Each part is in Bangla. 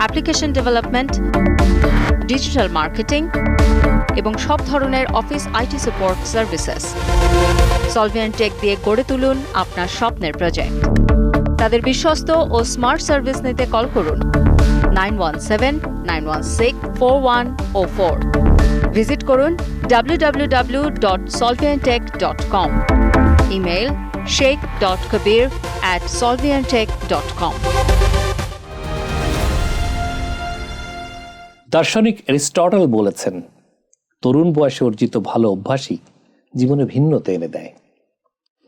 application development, digital marketing এবং সব ধরনের office IT support services. Solvian Tech দিয়ে গড়ে তুলুন আপনার স্বপ্নের প্রজেক্ট। তাদের বিশ্বস্ত ও স্মার্ট সার্ভিস নিতে কল করুন nine one seven, nine one six, four one o four. Visit করুন www.solviantech.com email Sheikh dot Kabir at Solviantech dot com. দার্শনিক অ্যারিস্টটল বলেছেন, তরুণ বয়সে অর্জিত ভালো অভ্যাসই জীবনে ভিন্নতা এনে দেয়।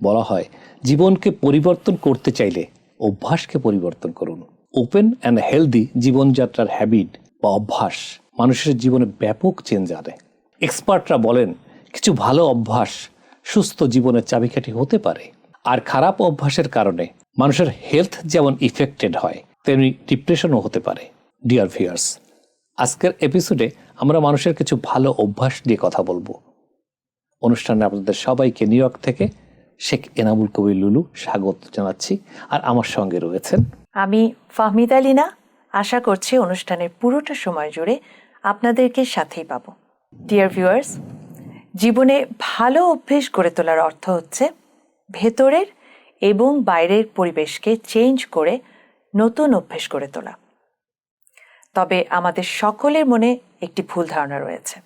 বলা হয়, জীবনকে পরিবর্তন করতে চাইলে অভ্যাসকে পরিবর্তন করুন। ওপেন অ্যান্ড হেলদি জীবনযাত্রার হ্যাবিট বা অভ্যাস মানুষের জীবনে ব্যাপক চেঞ্জ আনে। এক্সপার্টরা বলেন, কিছু ভালো অভ্যাস সুস্থ জীবনের চাবিকাঠি হতে পারে, আর খারাপ অভ্যাসের কারণে মানুষের হেলথ যেমন ইফেক্টেড হয়, তেমনি ডিপ্রেশনও হতে পারে। ডিয়ার ভিয়ার্স আজকের এপিসোডে আমরা মানুষের কিছু ভালো অভ্যাস নিয়ে কথা বলব। অনুষ্ঠানে আপনাদের সবাইকে নিউ ইয়র্ক থেকে শেখ এনামুল কবির লুলু স্বাগত জানাচ্ছি আর আমার সঙ্গে রয়েছেন। আমি ফাহমিদা আলিনা আশা করছি অনুষ্ঠানের পুরোটা সময় জুড়ে আপনাদেরকে সাথেই পাব। ডিয়ার ভিউয়ার্স জীবনে ভালো অভ্যেস গড়ে তোলার অর্থ হচ্ছে ভেতরের এবং বাইরের পরিবেশকে চেঞ্জ করে নতুন অভ্যেস গড়ে তোলা। তবে আমাদের সকলের মনে একটি ভুল ধারণা রয়েছে।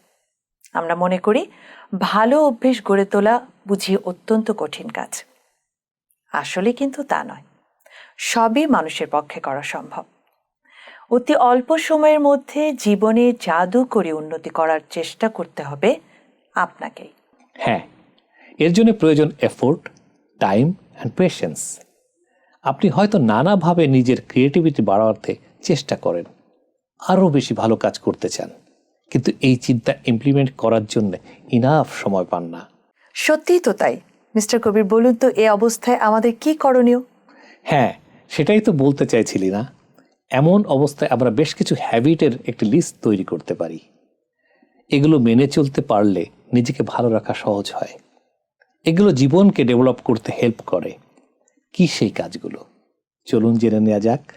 আমরা মনে করি, ভালো অভ্যেস গড়ে তোলা বুঝি অত্যন্ত কঠিন কাজ। আসলে কিন্তু তা নয়। সবই মানুষের পক্ষে করা সম্ভব। অতি অল্প সময়ের মধ্যে জীবনে জাদু করে উন্নতি করার চেষ্টা করতে হবে আপনাকেই। হ্যাঁ এর জন্য প্রয়োজন এফোর্ট টাইম অ্যান্ড পেশেন্স আপনি হয়তো নানাভাবে নিজের ক্রিয়েটিভিটি বাড়াতে চেষ্টা করেন। আরও বেশি ভালো কাজ করতে চান। কিন্তু এই চিন্তা ইমপ্লিমেন্ট করার জন্য ইনাফ সময় পান না। সত্যিই তো তাই। মিস্টার কবির বলুন তো এ অবস্থায় আমাদের কি করণীয়? হ্যাঁ সেটাই তো বলতে চাইছিলি না। এমন অবস্থায় আমরা বেশ কিছু হ্যাবিটের একটি লিস্ট তৈরি করতে পারি। এগুলো মেনে চলতে পারলে নিজেকে ভালো রাখা সহজ হয়। এগুলো জীবনকে ডেভেলপ করতে হেল্প করে। কি সেই কাজগুলো? চলুন জেনে নেওয়া যাক।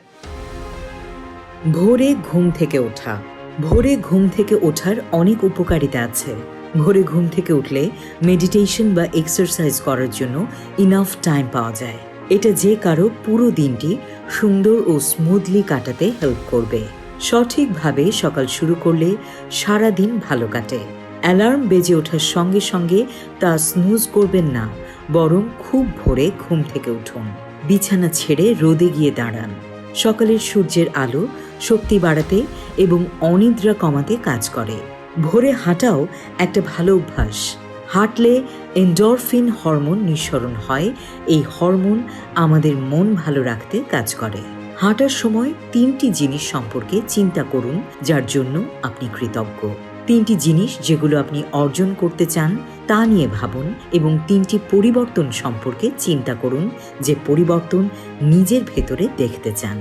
ভোরে ঘুম থেকে ওঠা। ভোরে ঘুম থেকে ওঠার অনেক উপকারিতা আছে। ভোরে ঘুম থেকে উঠলে মেডিটেশন বা এক্সারসাইজ করার জন্য ইনাফ টাইম পাওয়া যায়। এটা যে কারও পুরো দিনটি সুন্দর ও স্মুথলি কাটাতে হেল্প করবে। সঠিকভাবে সকাল শুরু করলে সারা দিন ভালো কাটে। অ্যালার্ম বেজে ওঠার সঙ্গে সঙ্গে তা স্নুজ করবেন না, বরং খুব ভোরে ঘুম থেকে উঠুন। বিছানা ছেড়ে রোদে গিয়ে দাঁড়ান। সকালের সূর্যের আলো শক্তি বাড়াতে এবং অনিদ্রা কমাতে কাজ করে। ভোরে হাঁটাও একটা ভালো অভ্যাস। হাঁটলে এন্ডরফিন হরমোন নিঃসরণ হয়। এই হরমোন আমাদের মন ভালো রাখতে কাজ করে। হাঁটার সময় তিনটি জিনিস সম্পর্কে চিন্তা করুন, যার জন্য আপনি কৃতজ্ঞ। তিনটি জিনিস যেগুলো আপনি অর্জন করতে চান তা নিয়ে ভাবুন এবং তিনটি পরিবর্তন সম্পর্কে চিন্তা করুন যে পরিবর্তন নিজের ভেতরে দেখতে চান।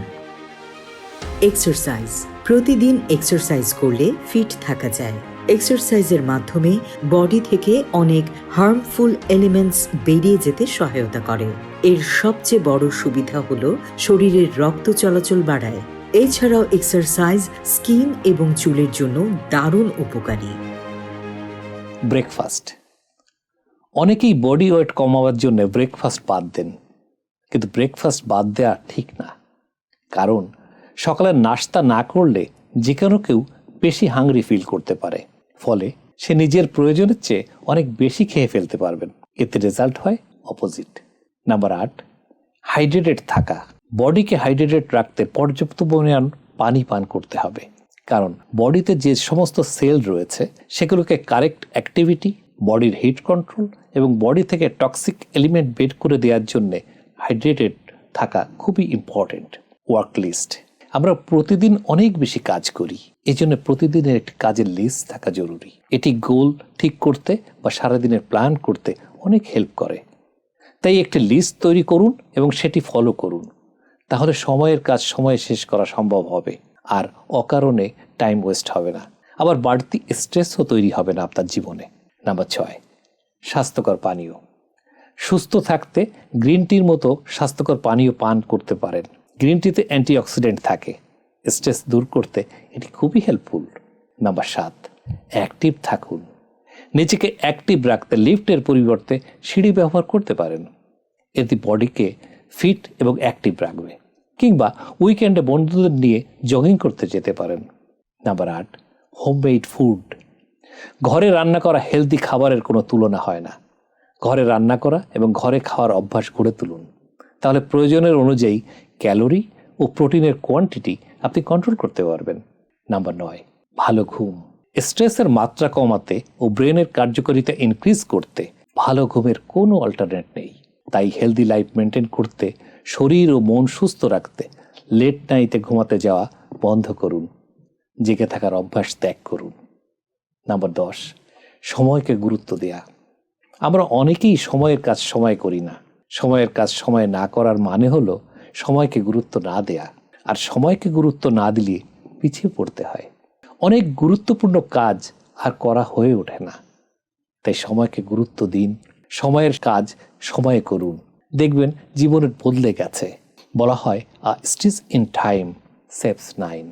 এক্সারসাইজ প্রতিদিন এক্সারসাইজ করলে ফিট থাকা যায়। এক্সারসাইজের মাধ্যমে বডি থেকে অনেক হার্মফুল এলিমেন্টস বেরিয়ে যেতে সহায়তা করে। এর সবচেয়ে বড় সুবিধা হল শরীরের রক্ত চলাচল বাড়ায়। এছাড়াও এক্সারসাইজ স্কিন এবং চুলের জন্য দারুণ উপকারী। ব্রেকফাস্ট অনেকেই বডি ওয়েট কমাবার জন্য ব্রেকফাস্ট বাদ দেন। কিন্তু ব্রেকফাস্ট বাদ দেওয়া ঠিক না। কারণ, সকালে নাস্তা না করলে যে কোনো কেউ বেশি হাংরি ফিল করতে পারে। ফলে সে নিজের প্রয়োজনের চেয়ে অনেক বেশি খেয়ে ফেলতে পারবেন। এতে রেজাল্ট হয় অপোজিট নাম্বার আট হাইড্রেটেড থাকা। বডিকে হাইড্রেটেড রাখতে পর্যাপ্ত পরিমাণ পানি পান করতে হবে। কারণ বডিতে যে সমস্ত সেল রয়েছে, সেগুলোকে কারেক্ট অ্যাক্টিভিটি বডির হিট কন্ট্রোল এবং বডি থেকে টক্সিক এলিমেন্ট বের করে দেওয়ার জন্য হাইড্রেটেড থাকা খুবই ইম্পর্টেন্ট ওয়ার্ক লিস্ট আমরা প্রতিদিন অনেক বেশি কাজ করি এই জন্য প্রতিদিনের একটি কাজের লিস্ট থাকা জরুরি। এটি গোল ঠিক করতে বা সারাদিনের প্ল্যান করতে অনেক হেল্প করে। তাই একটি লিস্ট তৈরি করুন এবং সেটি ফলো করুন। তাহলে সময়ের কাজ সময়ে শেষ করা সম্ভব হবে, আর অকারণে টাইম ওয়েস্ট হবে না। আবার বাড়তি স্ট্রেসও তৈরি হবে না আপনার জীবনে। নাম্বার ছয়, স্বাস্থ্যকর পানীয়। সুস্থ থাকতে গ্রিন টির মতো স্বাস্থ্যকর পানীয় পান করতে পারেন। গ্রিন টিতে অ্যান্টিঅক্সিডেন্ট থাকে। স্ট্রেস দূর করতে এটি খুবই হেল্পফুল নাম্বার সাত, অ্যাক্টিভ থাকুন। নিজেকে অ্যাক্টিভ রাখতে লিফটের পরিবর্তে সিঁড়ি ব্যবহার করতে পারেন। এতে বডিকে ফিট এবং অ্যাক্টিভ রাখবে কিংবা উইকেন্ডে বন্ধুদের নিয়ে জগিং করতে যেতে পারেন। নাম্বার আট হোম হোমমেড ফুড। ঘরে রান্না করা হেলদি খাবারের কোনো তুলনা হয় না। ঘরে রান্না করা এবং ঘরে খাওয়ার অভ্যাস গড়ে তুলুন। তাহলে প্রয়োজনের অনুযায়ী ক্যালোরি ও প্রোটিনের কোয়ান্টিটি আপনি কন্ট্রোল করতে পারবেন। নাম্বার নয়, ভালো ঘুম। স্ট্রেসের মাত্রা কমাতে ও ব্রেনের কার্যকারিতা ইনক্রিজ করতে ভালো ঘুমের কোনো অল্টারনেট নেই। তাই হেলদি লাইফ মেনটেন করতে, শরীর ও মন সুস্থ রাখতে লেট নাইতে ঘুমাতে যাওয়া বন্ধ করুন। জেগে থাকার অভ্যাস ত্যাগ করুন। নাম্বার দশ, সময়কে গুরুত্ব দেয়া। আমরা অনেকেই সময়ের কাজ সময় করি না। সময়ের কাজ সময় না করার মানে হলো সময়কে গুরুত্ব না দেয়া। আর সময়কে গুরুত্ব না দিলে পিছিয়ে পড়তে হয়। অনেক গুরুত্বপূর্ণ কাজ আর করা হয়ে ওঠে না। তাই সময়কে গুরুত্ব দিন। সময়ের কাজ সময়ে করুন। দেখবেন জীবনের বদলে গেছে। বলা হয় a stitch in time saves nine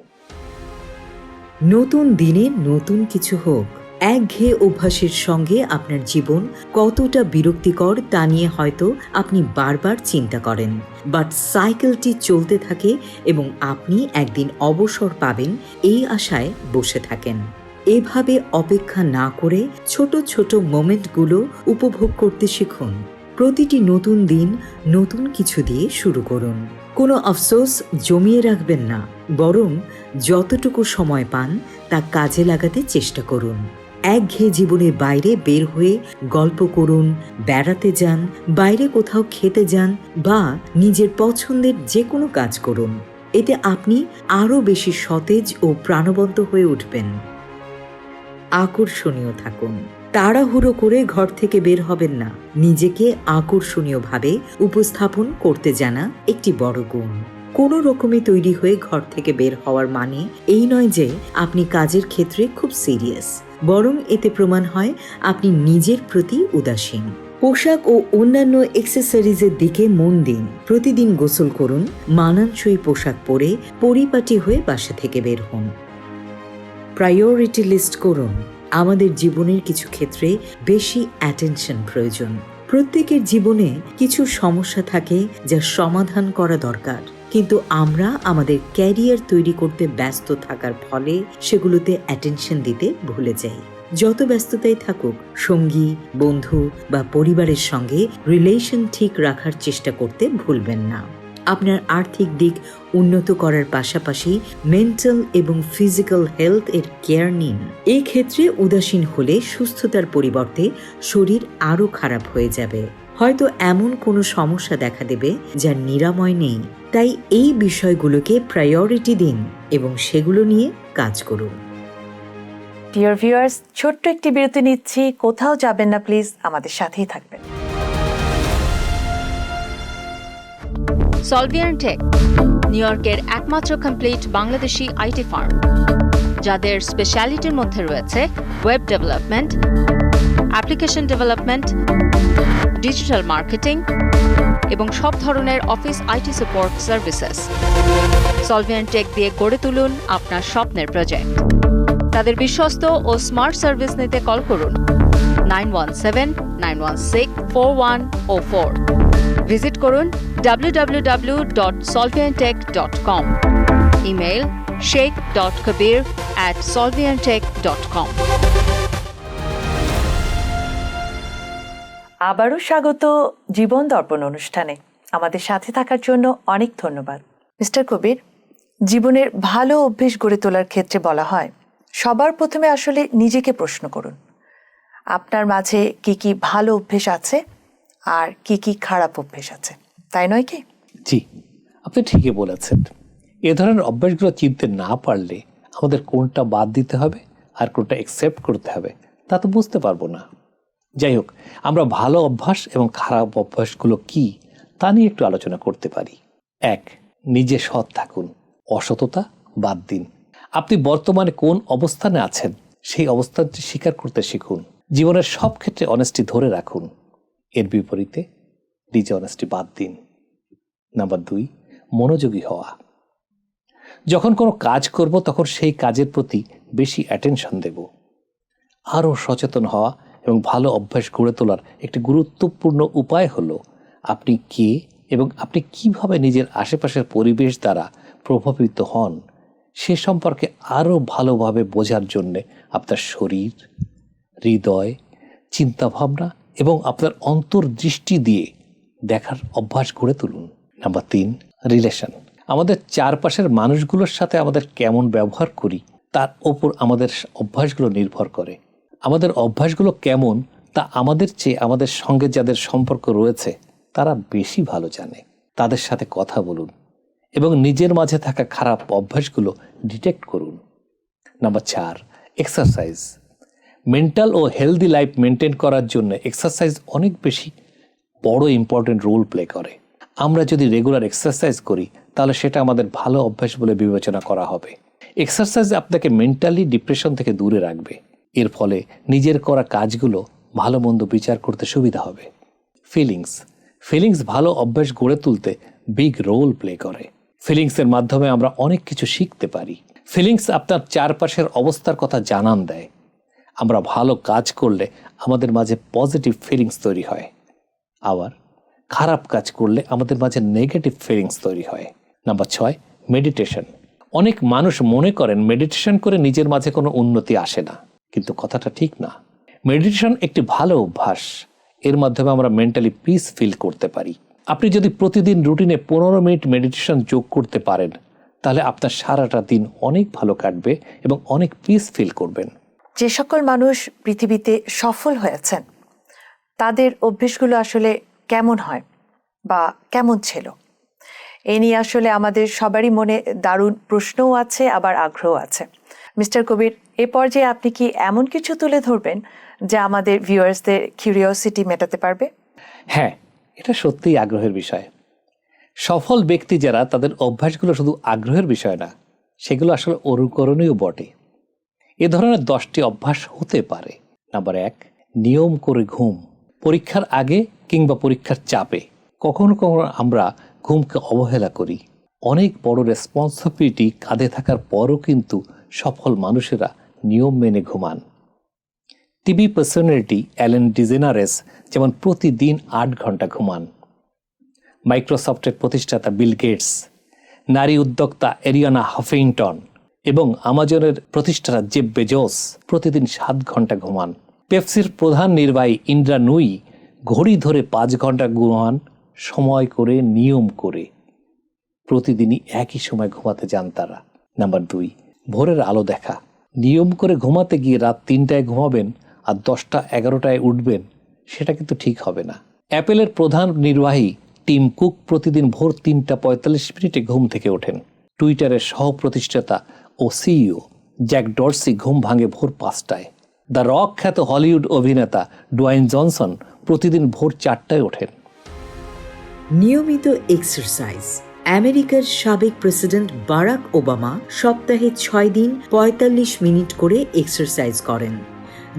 নতুন দিনে নতুন কিছু হোক। একঘেয়ে অভ্যাসের সঙ্গে আপনার জীবন কতটা বিরক্তিকর তা নিয়ে হয়তো আপনি বারবার চিন্তা করেন। বাট সাইকেলটি চলতে থাকে এবং আপনি একদিন অবসর পাবেন এই আশায় বসে থাকেন। এভাবে অপেক্ষা না করে ছোট ছোট মোমেন্টগুলো উপভোগ করতে শিখুন। প্রতিটি নতুন দিন নতুন কিছু দিয়ে শুরু করুন। কোনো আফসোস জমিয়ে রাখবেন না। বরং যতটুকু সময় পান তা কাজে লাগাতে চেষ্টা করুন। একঘেয়ে জীবনের বাইরে বের হয়ে গল্প করুন, বেড়াতে যান, বাইরে কোথাও খেতে যান বা নিজের পছন্দের যে কোনো কাজ করুন। এতে আপনি আরও বেশি সতেজ ও প্রাণবন্ত হয়ে উঠবেন। আকর্ষণীয় থাকুন। তাড়াহুড়ো করে ঘর থেকে বের হবেন না। নিজেকে আকর্ষণীয়ভাবে উপস্থাপন করতে জানা একটি বড় গুণ। কোনো রকমে তৈরি হয়ে ঘর থেকে বের হওয়ার মানে এই নয় যে আপনি কাজের ক্ষেত্রে খুব সিরিয়াস। বরং এতে প্রমাণ হয় আপনি নিজের প্রতি উদাসীন। পোশাক ও অন্যান্য এক্সেসরিজের দিকে মন দিন। প্রতিদিন গোসল করুন, মানানসই পোশাক পরে পরিপাটি হয়ে বাসা থেকে বের হন। প্রায়োরিটি লিস্ট করুন। আমাদের জীবনের কিছু ক্ষেত্রে বেশি অ্যাটেনশন প্রয়োজন। প্রত্যেকের জীবনে কিছু সমস্যা থাকে যা সমাধান করা দরকার। কিন্তু আমরা আমাদের ক্যারিয়ার তৈরি করতে ব্যস্ত থাকার ফলে সেগুলোতে অ্যাটেনশন দিতে ভুলে যাই। যত ব্যস্ততাই থাকুক, সঙ্গী, বন্ধু বা পরিবারের সঙ্গে রিলেশন ঠিক রাখার চেষ্টা করতে ভুলবেন না। আপনার আর্থিক দিক উন্নত করার পাশাপাশি মেন্টাল এবং ফিজিক্যাল হেলথ এর কেয়ার নিন। এই ক্ষেত্রে উদাসীন হলে সুস্থতার পরিবর্তে শরীর আরও খারাপ হয়ে যাবে। হয়তো এমন কোনো সমস্যা দেখা দেবে যার নিরাময় নেই। তাই এই বিষয়গুলোকে প্রায়োরিটি দিন এবং সেগুলো নিয়ে কাজ করুন। ডিয়ার ভিউয়ার্স ছোট্ট একটি বিরতি নিচ্ছি। কোথাও যাবেন না প্লিজ আমাদের সাথেই থাকবেন। সলভিয়ান টেক নিউ ইয়র্কের একমাত্র কমপ্লিট বাংলাদেশি আইটি ফার্ম যাদের স্পেশালিটির মধ্যে রয়েছে web development application development, digital marketing এবং সব ধরনের office IT support services. Solvian Tech দিয়ে গড়ে তুলুন আপনার স্বপ্নের প্রজেক্ট। তাদের বিশ্বস্ত ও স্মার্ট সার্ভিস নিতে কল করুন nine one seven, nine one six, four one o four. Visit করুন www.solviantech.com email Sheikh dot Kabir at Solviantech dot com. আবারও স্বাগত জীবন দর্পণ অনুষ্ঠানে। আমাদের সাথে থাকার জন্য অনেক ধন্যবাদ। মিস্টার কবির, জীবনের ভালো অভ্যেস গড়ে তোলার ক্ষেত্রে বলা হয়, সবার প্রথমে আসলে নিজেকে প্রশ্ন করুন। আপনার মাঝে কি কি ভালো অভ্যেস আছে, আর কি কি খারাপ অভ্যেস আছে, তাই নয় কি? জি, আপনি ঠিকই বলেছেন। এ ধরনের অভ্যাসগুলো চিনতে না পারলে আমাদের কোনটা বাদ দিতে হবে আর কোনটা অ্যাকসেপ্ট করতে হবে, তা তো বুঝতে পারব না। যাই হোক, আমরা ভালো অভ্যাস এবং খারাপ অভ্যাসগুলো কি তা নিয়ে একটু আলোচনা করতে পারি। এক, নিজে সৎ থাকুন। অসততা বাদ দিন। আপনি বর্তমানে কোন অবস্থানে আছেন, সেই অবস্থানটি স্বীকার করতে শিখুন। জীবনের সব ক্ষেত্রে অনেস্টি ধরে রাখুন। এর বিপরীতে, নিজে অনেস্টি বাদ দিন। নাম্বার দুই, মনোযোগী হওয়া। যখন কোনো কাজ করব, তখন সেই কাজের প্রতি বেশি অ্যাটেনশন দেব। আরও সচেতন হওয়া এবং ভালো অভ্যাস গড়ে তোলার একটি গুরুত্বপূর্ণ উপায় হলো, আপনি কে এবং আপনি কীভাবে নিজের আশেপাশের পরিবেশ দ্বারা প্রভাবিত হন, সে সম্পর্কে আরও ভালোভাবে বোঝার জন্যে আপনার শরীর, হৃদয়, চিন্তাভাবনা এবং আপনার অন্তর্দৃষ্টি দিয়ে দেখার অভ্যাস গড়ে তুলুন। নাম্বার তিন, রিলেশন। আমাদের চারপাশের মানুষগুলোর সাথে আমাদের কেমন ব্যবহার করি, তার ওপর আমাদের অভ্যাসগুলো নির্ভর করে। আমাদের অভ্যাসগুলো কেমন তা আমাদের চেয়ে আমাদের সঙ্গে যাদের সম্পর্ক রয়েছে, তারা বেশি ভালো জানে। তাদের সাথে কথা বলুন এবং নিজের মাঝে থাকা খারাপ অভ্যাসগুলো ডিটেক্ট করুন। নাম্বার চার এক্সারসাইজ মেন্টাল ও হেলদি লাইফ মেনটেন করার জন্য এক্সারসাইজ অনেক বেশি বড় ইম্পর্টেন্ট রোল প্লে করে। আমরা যদি রেগুলার এক্সারসাইজ করি, তাহলে সেটা আমাদের ভালো অভ্যাস বলে বিবেচনা করা হবে। এক্সারসাইজ আপনাকে মেন্টালি ডিপ্রেশন থেকে দূরে রাখবে। এর ফলে নিজের করা কাজগুলো ভালো মন্দ বিচার করতে সুবিধা হবে। ফিলিংস ফিলিংস ভালো অভ্যাস গড়ে তুলতে বিগ রোল প্লে করে। ফিলিংসের মাধ্যমে আমরা অনেক কিছু শিখতে পারি। ফিলিংস আপনার চারপাশের অবস্থার কথা জানান দেয়। আমরা ভালো কাজ করলে আমাদের মাঝে পজিটিভ ফিলিংস তৈরি হয়। আবার, খারাপ কাজ করলে আমাদের মাঝে নেগেটিভ ফিলিংস তৈরি হয়। নাম্বার ছয় মেডিটেশন অনেক মানুষ মনে করেন মেডিটেশন করে নিজের মাঝে কোনো উন্নতি আসে না। কিন্তু কথাটা ঠিক না। মেডিটেশন একটি ভালো অভ্যাস। এর মাধ্যমে আমরা মেন্টালি পিস ফিল করতে পারি। আপনি যদি প্রতিদিন রুটিনে পনেরো মিনিট মেডিটেশন যোগ করতে পারেন, তাহলে আপনার সারাটা দিন অনেক ভালো কাটবে এবং অনেক পিস ফিল করবেন। যে সকল মানুষ পৃথিবীতে সফল হয়েছেন, তাদের অভ্যেসগুলো আসলে কেমন হয় বা কেমন ছিল? এ নিয়ে আসলে আমাদের সবারই মনে দারুণ প্রশ্নও আছে, আবার আগ্রহ আছে। মিস্টার কবির এ পর্যায়ে আপনি কি এমন কিছু তুলে ধরবেন যা আমাদের ভিউয়ার্সদের কিউরিওসিটি মেটাতে পারবে? হ্যাঁ এটা সত্যিই আগ্রহের বিষয়। সফল ব্যক্তি যারা, তাদের অভ্যাসগুলো শুধু আগ্রহের বিষয় না, সেগুলো আসলে অনুকরণীয় বটে। এ ধরনের দশটি অভ্যাস হতে পারে। নাম্বার এক, নিয়ম করে ঘুম। পরীক্ষার আগে কিংবা পরীক্ষার চাপে কখনো কখনো আমরা ঘুমকে অবহেলা করি। অনেক বড় রেসপন্সিবিলিটি কাঁধে থাকার পরও কিন্তু সফল মানুষেরা নিয়ম মেনে ঘুমান। টিভি পার্সোনালিটি অ্যালেন ডিজেনারেস যেমন প্রতিদিন আট ঘণ্টা ঘুমান। মাইক্রোসফটের প্রতিষ্ঠাতা বিল গেটস নারী উদ্যোক্তা এরিয়ানা হাফিংটন এবং আমাজনের প্রতিষ্ঠাতা জেব বেজোস প্রতিদিন সাত ঘণ্টা ঘুমান। পেপসির প্রধান নির্বাহী ইন্দ্রা নুই ঘড়ি ধরে পাঁচ ঘণ্টা ঘুমান, সময় করে, নিয়ম করে। প্রতিদিনই একই সময় ঘুমাতে যান তারা। নাম্বার দুই, ভোরের আলো দেখা। নিয়ম করে ঘুমাতে গিয়ে রাত তিনটায় ঘুমাবেন আর দশটা এগারোটায় উঠবেন, সেটা কিন্তু ঠিক হবে না। অ্যাপেলের প্রধান নির্বাহী টিম কুক প্রতিদিন ভোর তিনটা পঁয়তাল্লিশ মিনিটে ঘুম থেকে ওঠেন। টুইটারের সহ প্রতিষ্ঠাতা ও সিইও জ্যাক ডরসি ঘুম ভাঙে ভোর পাঁচটায়। দ্য রক খ্যাত হলিউড অভিনেতা ডোয়াইন জনসন প্রতিদিন ভোর চারটায় ওঠেন। নিয়মিত এক্সারসাইজ। আমেরিকার সাবেক প্রেসিডেন্ট বারাক ওবামা সপ্তাহে ছয় দিন পঁয়তাল্লিশ মিনিট করে এক্সারসাইজ করেন।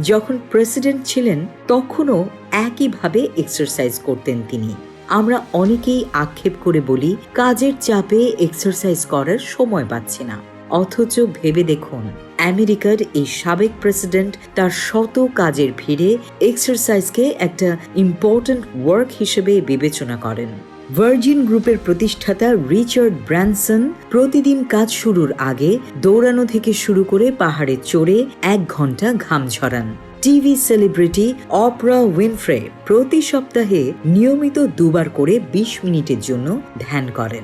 যখন প্রেসিডেন্ট ছিলেন, তখনও একইভাবে এক্সারসাইজ করতেন তিনি। আমরা অনেকেই আক্ষেপ করে বলি, কাজের চাপে এক্সারসাইজ করার সময় পাচ্ছি না। অথচ ভেবে দেখুন, আমেরিকার এই সাবেক প্রেসিডেন্ট তার শত কাজের ভিড়ে এক্সারসাইজকে একটা ইম্পর্ট্যান্ট ওয়ার্ক হিসেবে বিবেচনা করেন। ভার্জিন গ্রুপের প্রতিষ্ঠাতা রিচার্ড ব্র্যানসন প্রতিদিন কাজ শুরুর আগে দৌড়ানো থেকে শুরু করে পাহাড়ে চড়ে এক ঘণ্টা ঘাম ঝরান। টিভি সেলিব্রিটি অপরা উইনফ্রে প্রতি সপ্তাহে নিয়মিত দুবার করে বিশ মিনিটের জন্য ধ্যান করেন।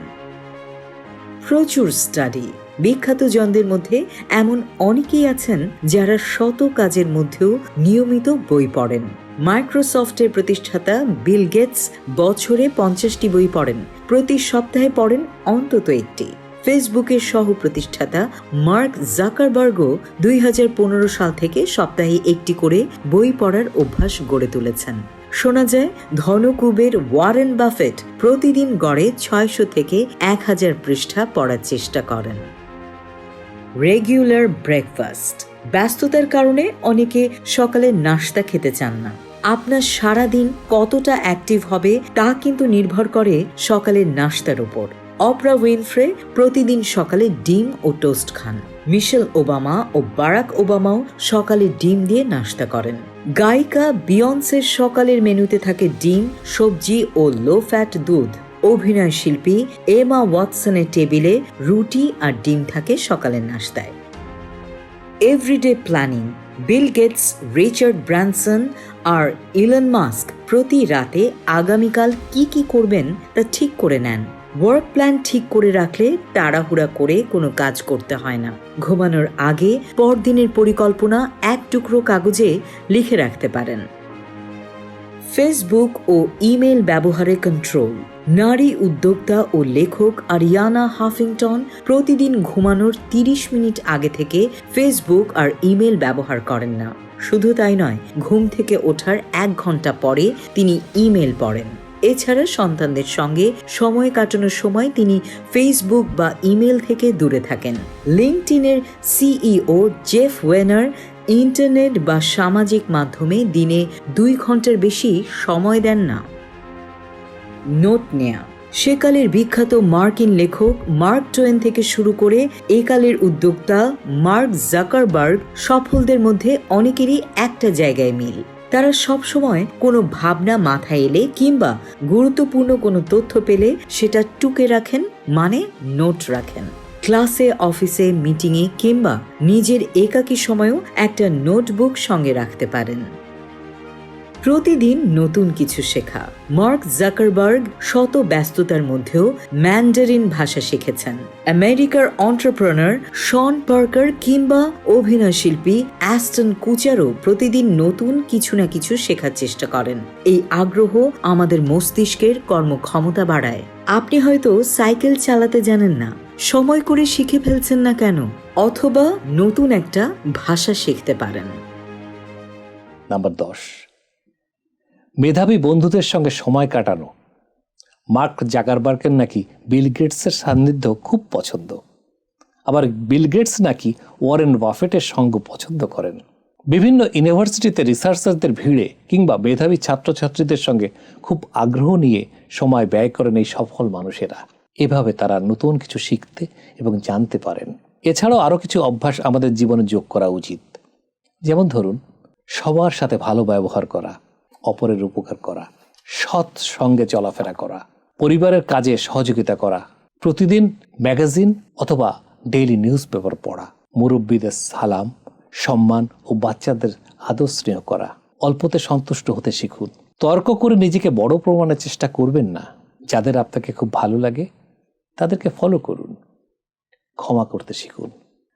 প্রচুর স্টাডি বিখ্যাত জনদের মধ্যে এমন অনেকেই আছেন যারা শত কাজের মধ্যেও নিয়মিত বই পড়েন। মাইক্রোসফটের প্রতিষ্ঠাতা বিল গেটস বছরে পঞ্চাশটি বই পড়েন। প্রতি সপ্তাহে পড়েন অন্তত একটি। ফেসবুকের সহ প্রতিষ্ঠাতা মার্ক জাকারবার্গও দুই সাল থেকে সপ্তাহে একটি করে বই পড়ার অভ্যাস গড়ে তুলেছেন। শোনা যায়, ধনকুবের ওয়ারেন বাফেট প্রতিদিন গড়ে ছয়শো থেকে এক হাজার পৃষ্ঠা পড়ার চেষ্টা করেন। রেগুলার ব্রেকফাস্ট ব্যস্ততার কারণে অনেকে সকালে নাস্তা খেতে চান না। আপনার সারাদিন কতটা অ্যাক্টিভ হবে তা কিন্তু নির্ভর করে সকালের নাস্তার উপর। অপরা উইনফ্রে প্রতিদিন সকালে ডিম ও টোস্ট খান। মিশেল ওবামা ও বারাক ওবামাও সকালে ডিম দিয়ে নাস্তা করেন। গায়িকা বিয়ন্সের সকালের মেনুতে থাকে ডিম, সবজি ও লো ফ্যাট দুধ। অভিনয় শিল্পী এমা ওয়াটসনের টেবিলে রুটি আর ডিম থাকে সকালের নাস্তায়। Everyday planning Bill Gates Richard Branson আর ইলন মাস্ক প্রতি রাতে আগামীকাল কি কি করবেন তা ঠিক করে নেন। ওয়ার্ক প্ল্যান ঠিক করে রাখলে তাড়াহুড়া করে কোনো কাজ করতে হয় না। ঘুমানোর আগে পরদিনের পরিকল্পনা এক টুকরো কাগজে লিখে রাখতে পারেন। ফেসবুক ও ইমেল ব্যবহারে কন্ট্রোল নারী উদ্যোক্তা ও লেখক আরিয়ানা হাফিংটন প্রতিদিন ঘুমানোর তিরিশ মিনিট আগে থেকে ফেসবুক আর ইমেল ব্যবহার করেন না। শুধু তাই নয়, ঘুম থেকে ওঠার এক ঘণ্টা পরে তিনি ইমেল পড়েন। এছাড়া সন্তানদের সঙ্গে সময় কাটানোর সময় তিনি ফেসবুক বা ইমেল থেকে দূরে থাকেন। লিঙ্কটিনের সিইও জেফ ওয়েনার, ইন্টারনেট বা সামাজিক মাধ্যমে দিনে দুই ঘণ্টার বেশি সময় দেন না। নোট নেয়া। সেকালের বিখ্যাত মার্কিন লেখক মার্ক টোয়েন থেকে শুরু করে একালের উদ্যোক্তা মার্ক জাকারবার্গ সফলদের মধ্যে অনেকেরই একটা জায়গায় মিল। তারা সবসময় কোনো ভাবনা মাথায় এলে কিংবা গুরুত্বপূর্ণ কোনো তথ্য পেলে সেটা টুকে রাখেন মানে নোট রাখেন। ক্লাসে, অফিসে, মিটিংয়ে কিংবা নিজের একাকী সময়েও একটা নোটবুক সঙ্গে রাখতে পারেন। প্রতিদিন নতুন কিছু শেখা। মার্ক জাকারবার্গ শত ব্যস্ততার মধ্যেও ম্যান্ডারিন ভাষা শিখেছেন। আমেরিকার অন্টারপ্রনার শন পার্কার কিংবা অভিনয় শিল্পী অ্যাস্টন কুচারও প্রতিদিন নতুন কিছু না কিছু শেখার চেষ্টা করেন। এই আগ্রহ আমাদের মস্তিষ্কের কর্মক্ষমতা বাড়ায়। আপনি হয়তো সাইকেল চালাতে জানেন না, সময় করে শিখে ফেলছেন না কেন, অথবা নতুন একটা ভাষা শিখতে পারেন। নাম্বার দশ। মেধাবী বন্ধুদের সঙ্গে সময় কাটানো। মার্ক জাগারবার্গের নাকি বিল গেটসের সান্নিধ্য খুব পছন্দ। আবার বিল গেটস নাকি ওয়ারেন বাফেটের সঙ্গ পছন্দ করেন। বিভিন্ন ইউনিভার্সিটিতে রিসার্চারদের ভিড়ে কিংবা মেধাবী ছাত্রছাত্রীদের সঙ্গে খুব আগ্রহ নিয়ে সময় ব্যয় করেন এই সফল মানুষেরা। এভাবে তারা নতুন কিছু শিখতে এবং জানতে পারেন। এছাড়াও আরও কিছু অভ্যাস আমাদের জীবনে যোগ করা উচিত। যেমন ধরুন, সবার সাথে ভালো ব্যবহার করা। অপরের উপকার করা, সৎ সঙ্গে চলাফেরা করা, পরিবারের কাজে সহযোগিতা করা, প্রতিদিন ম্যাগাজিন অথবা ডেইলি নিউজ পেপার পড়া, মুরব্বীদের সালাম, সম্মান ও বাচ্চাদের আদর স্নেহ করা, অল্পতে সন্তুষ্ট হতে শিখুন। তর্ক করে নিজেকে বড় প্রমাণের চেষ্টা করবেন না। যাদের আপনাকে খুব ভালো লাগে, তাদেরকে ফলো করুন। ক্ষমা করতে শিখুন।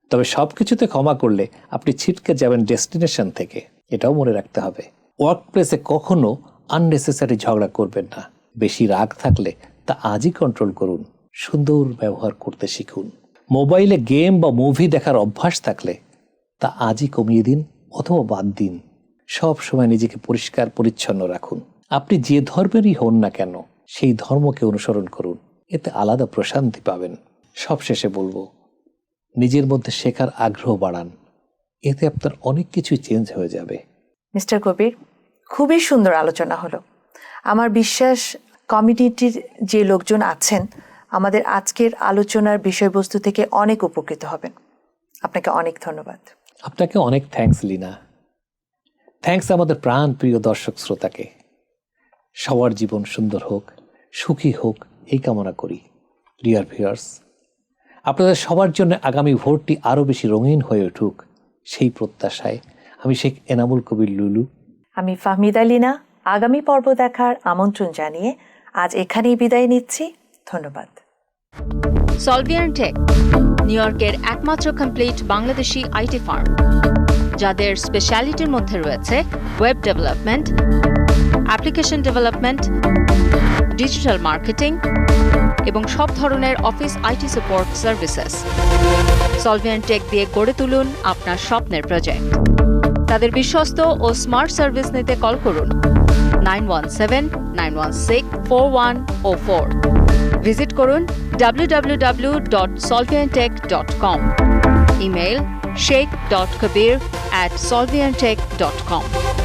তবে সব কিছুতে ক্ষমা করলে আপনি ছিটকে যাবেন ডেস্টিনেশন থেকে। এটাও মনে রাখতে হবে। ওয়ার্ক প্লেসে কখনো আননেসেসারি ঝগড়া করবেন না। বেশি রাগ থাকলে তা আজই কন্ট্রোল করুন, সুন্দর ব্যবহার করতে শিখুন। মোবাইলে গেম বা মুভি দেখার অভ্যাস থাকলে তা আজই কমিয়ে দিন অথবা বাদ দিন। সব সময় নিজেকে পরিষ্কার, পরিচ্ছন্ন রাখুন। আপনি যে ধর্মেরই হন না কেন, সেই ধর্মকে অনুসরণ করুন। এতে আলাদা প্রশান্তি পাবেন। সবশেষে বলব, নিজের মধ্যে শেখার আগ্রহ বাড়ান। এতে আপনার অনেক কিছুই চেঞ্জ হয়ে যাবে। মিস্টার কবির, খুবই সুন্দর আলোচনা হলো। আমার বিশ্বাস, কমিউনিটির যে লোকজন আছেন, আমাদের আজকের আলোচনার বিষয়বস্তু থেকে অনেক উপকৃত হবেন। আপনাকে অনেক ধন্যবাদ। আপনাকে অনেক থ্যাঙ্কস লিনা। থ্যাঙ্কস আমাদের প্রাণ প্রিয় দর্শক শ্রোতাকে। সবার জীবন সুন্দর হোক, সুখী হোক, এই কামনা করি। ডিয়ার ভিউয়ার্স আপনাদের সবার জন্য আগামী ভোটটি আরও বেশি রঙিন হয়ে উঠুক সেই প্রত্যাশায় আমি শেখ এনামুল কবির লুলু। আমি ফাহমিদ আলিনা আগামী পর্ব দেখার আমন্ত্রণ জানিয়ে আজ এখানেই বিদায় নিচ্ছি। ধন্যবাদ। সলভিয়ান টেক নিউ ইয়র্কের একমাত্র কমপ্লিট বাংলাদেশি আইটি ফার্ম যাদের স্পেশালিটির মধ্যে রয়েছে web development application development digital marketing এবং সব ধরনের office IT support services Solvian Tech দিয়ে গড়ে তুলুন আপনার স্বপ্নের প্রজেক্ট তাদের বিশ্বস্ত ও স্মার্ট সার্ভিস নিতে কল করুন। Nine one seven nine one six four one o four visit করুন W W W dot Solviantech dot com email Solviantech dot solviantech.com